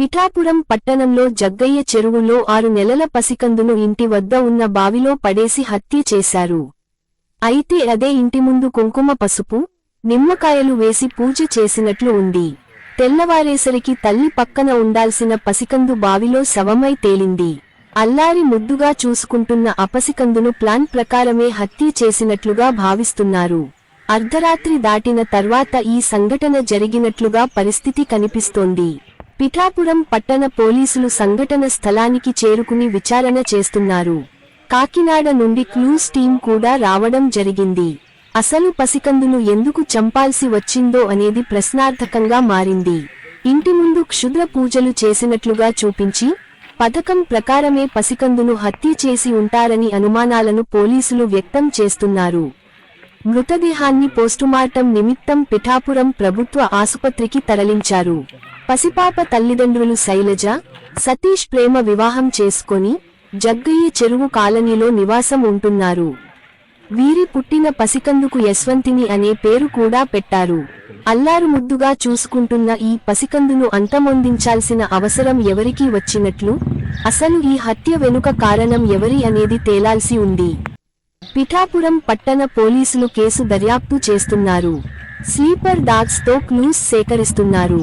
పిఠాపురం పట్టణంలో జగ్గయ్య చెరువులో ఆరు నెలల పసికందును ఇంటి వద్ద ఉన్న బావిలో పడేసి హత్య చేశారు. అయితే అదే ఇంటి ముందు కుంకుమ పసుపు నిమ్మకాయలు వేసి పూజ చేసినట్లు ఉంది. తెల్లవారేసరికి తల్లి పక్కన ఉండాల్సిన పసికందు బావిలో శవమై తేలింది. అల్లారి ముద్దుగా చూసుకుంటున్న అపసికందును ప్లాన్ ప్రకారమే హత్య చేసినట్లుగా భావిస్తున్నారు. అర్ధరాత్రి దాటిన తర్వాత ఈ సంఘటన జరిగినట్లుగా పరిస్థితి కనిపిస్తోంది. పిఠాపురం పట్టణ పోలీసులు సంఘటన స్థలానికి చేరుకుని విచారణ చేస్తున్నారు. కాకినాడ నుండి క్లూస్ టీం కూడా రావడం జరిగింది. అసలు పసికందును ఎందుకు చంపాల్సి వచ్చిందో అనేది ప్రశ్నార్థకంగా మారింది. ఇంటి ముందు క్షుద్ర పూజలు చేసినట్లుగా చూపించి పథకం ప్రకారమే పసికందును హత్య చేసి ఉంటారని అనుమానాలను పోలీసులు వ్యక్తం చేస్తున్నారు. మృతదేహాన్ని పోస్టుమార్టం నిమిత్తం పిఠాపురం ప్రభుత్వ ఆసుపత్రికి తరలించారు. పసిపాప తల్లిదండ్రులు శైలజ సతీష్ ప్రేమ వివాహం చేసుకొని జగ్గయ్య చెరువు కాలనీలో నివాసం ఉంటున్నారు. వీరి పుట్టిన పసికందుకు యశ్వంతిని అనే పేరు కూడా పెట్టారు. అల్లారు ముద్దుగా చూసుకుంటున్న ఈ పసికందును అంతమొందించాల్సిన అవసరం ఎవరికీ వచ్చినట్లు అసలు ఈ హత్య వెనుక కారణం ఎవరి అనేది తేలాల్సి ఉంది. పిఠాపురం పట్టణ పోలీసులు కేసు దర్యాప్తు చేస్తున్నారు. స్లీపర్ డాగ్స్తో క్లూస్ సేకరిస్తున్నారు.